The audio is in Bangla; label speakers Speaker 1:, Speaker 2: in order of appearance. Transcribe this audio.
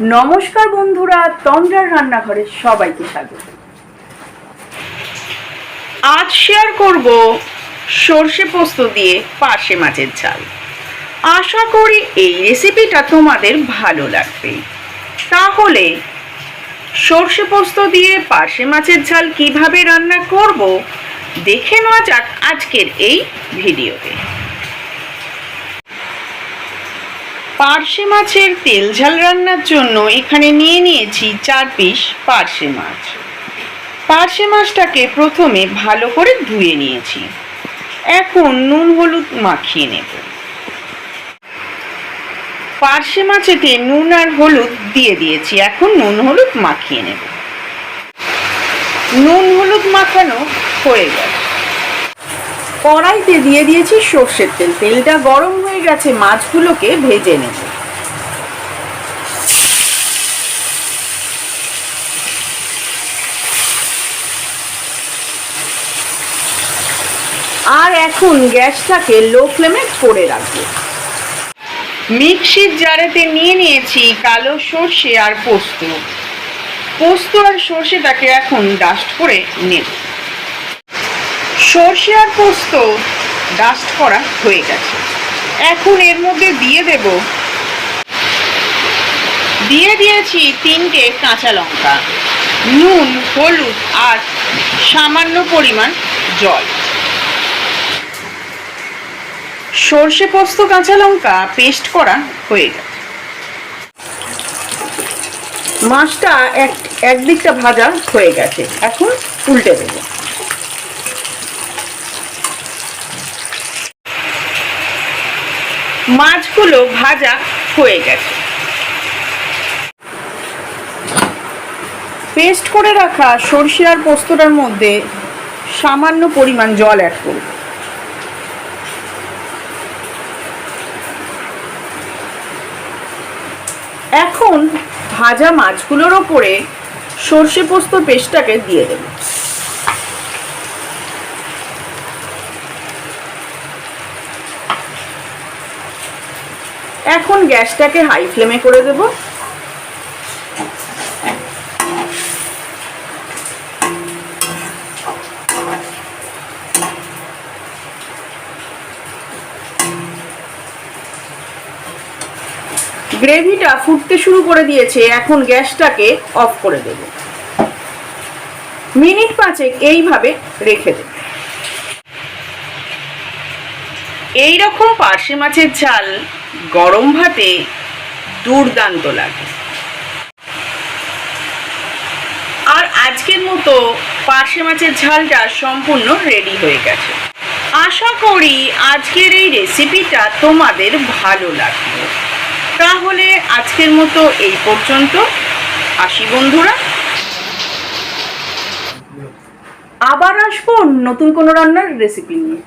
Speaker 1: নমস্কার বন্ধুরা, তন্দ্রার রান্নাঘরে সবাইকে স্বাগত। আজ শেয়ার করব সর্ষে পোস্ত দিয়ে পার্শে মাছের ঝাল। আশা করি এই রেসিপিটা তোমাদের ভালো লাগবে। তাহলে, সর্ষে পোস্ত দিয়ে পার্শে মাছের ঝাল কীভাবে রান্না করব, দেখে নেওয়া যাক আজকের এই ভিডিওতে পার্শে মাছের তেল ঝাল রান্নার জন্য এখানে নিয়ে নিয়েছি চার পিস পার্শে মাছ। পার্শে মাছটাকে প্রথমে ভালো করে ধুয়ে নিয়েছি। এখন নুন হলুদ মাখিয়ে নেব। পার্শে মাছেতে নুন আর হলুদ দিয়ে দিয়েছি, এখন নুন হলুদ মাখিয়ে নেব। নুন হলুদ মাখানো হয়ে গেছে কড়াইতে দিয়ে দিয়েছি সর্ষের তেল। তেলটা গরম হয়ে গেছে, মাছগুলোকে ভেজে নেব। আর এখন গ্যাসটাকে লো ফ্লেমে করে রাখব। মিক্সির জারেতে নিয়ে নিয়েছি কালো সর্ষে আর পোস্ত। পোস্ত আর সর্ষেটাকে এখন ডাস্ট করে নেব। সর্ষে আর পোস্ত ডাস্ট করা হয়ে গেছে। এখন এর মধ্যে দিয়ে দেব। দিয়ে দিয়েছি তিনটে কাঁচা লঙ্কা, নুন, হলুদ আর সামান্য পরিমাণ জল। সর্ষে পোস্ত, কাঁচা লঙ্কা পেস্ট করা হয়ে গেছে। মাছটা এক, একদিকটা ভাজা হয়ে গেছে। এখন উল্টে দেবো। মাছগুলো ভাজা হয়ে গেছে। পেস্ট করে রাখা সর্ষে আর পোস্তটার মধ্যে সামান্য পরিমাণ জল অ্যাড করব। এখন ভাজা মাছগুলোর ওপরে সর্ষে পোস্ত পেস্টটাকে দিয়ে দেব। এখন গ্যাসটাকে হাই ফ্লেমে করে দেব। গ্রেভিটা ফুটতে শুরু করে দিয়েছে, এখন গ্যাসটাকে অফ করে দেব। মিনিট পাঁচেক এইভাবে রেখে দেব। এই রকম পার্শে মাছের ঝাল গরম ভাতে দুর্দান্ত লাগে। আর আজকের মতো পার্শে মাছের ঝালটা সম্পূর্ণ রেডি হয়ে গেছে। আশা করি আজকের এই রেসিপিটা তোমাদের ভালো লাগবে তাহলে আজকের মতো এই পর্যন্ত। আসি বন্ধুরা। আবার আসব নতুন কোনো রান্নার রেসিপি নিয়ে।